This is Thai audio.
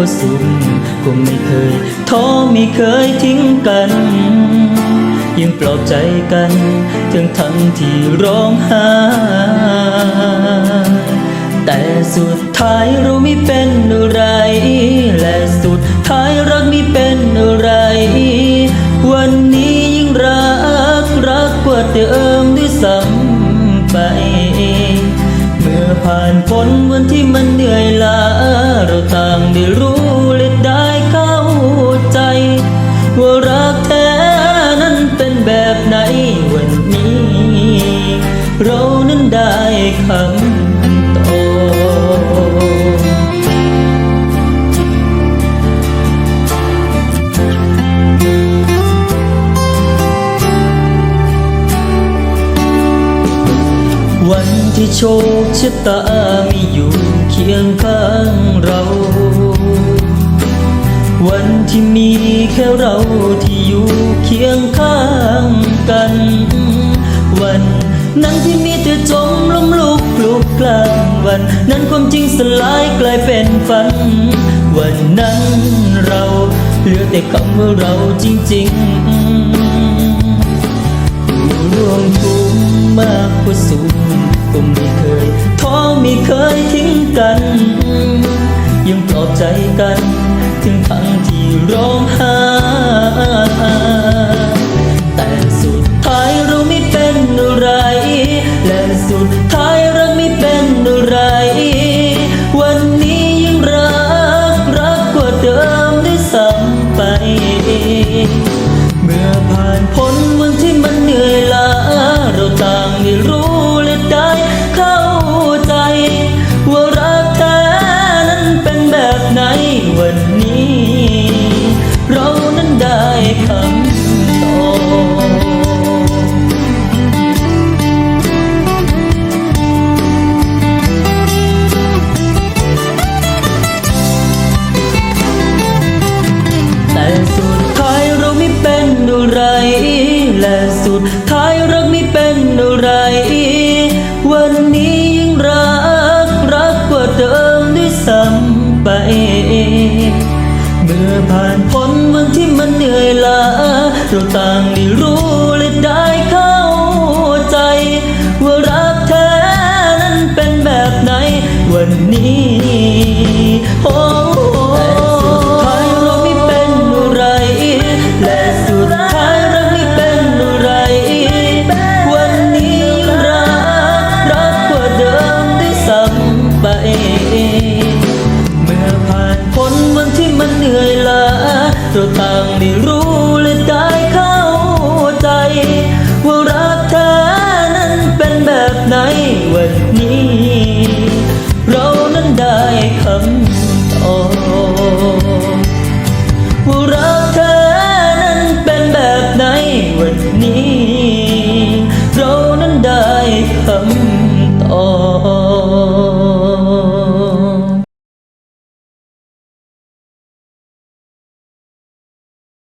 กกว่าสุขคงไม่เคยท้อไม่เคยทิ้งกัน ยังปลอบใจกันถึงทั้งที่ร้องไห้แต่สุดท้ายเราไม่เป็นอะไร และสุดท้ายรักไม่เป็นอะไร วันนี้ยิ่งรักรักกว่าเดิมด้วยซ้ำไป เมื่อผ่านพ้นวันที่มัน เรานั้นได้คำตอบวันที่โชคชะตาไม่อยู่เคียงข้างเรา วันที่มีแค่เราที่อยู่เคียงข้างกัน วัน นั้นที่มีแต่จมล้มลุกคลุกคลานวัน นั้นความจริงสลายกลายเป็นฝัน วันนั้นเราเหลือแต่คำว่าเราจริงๆอยู่ร่วมทุกข์มากกว่าสุขก็ไม่เคยท้อไม่เคยทิ้งกัน ยังปลอบใจกัน ถึงทั้งที่ร้องไห้ ไร ท้ายรักไม่เป็นอะไร วันนี้ยิ่งรักรักกว่าเดิมด้วยซ้ำไป เมื่อผ่านพ้นวันที่มันเหนื่อยล้าเราต่างได้รู้และได้เข้าใจ ว่ารักแท้นั้นเป็นแบบไหนวันนี้โอ้ เราต่างได้รู้และได้เข้าใจ ว่ารักแท้นั้นเป็นแบบไหนวันนี้ เรานั้นได้คำตอบว่ารักแท้นั้นเป็นแบบไหนวัน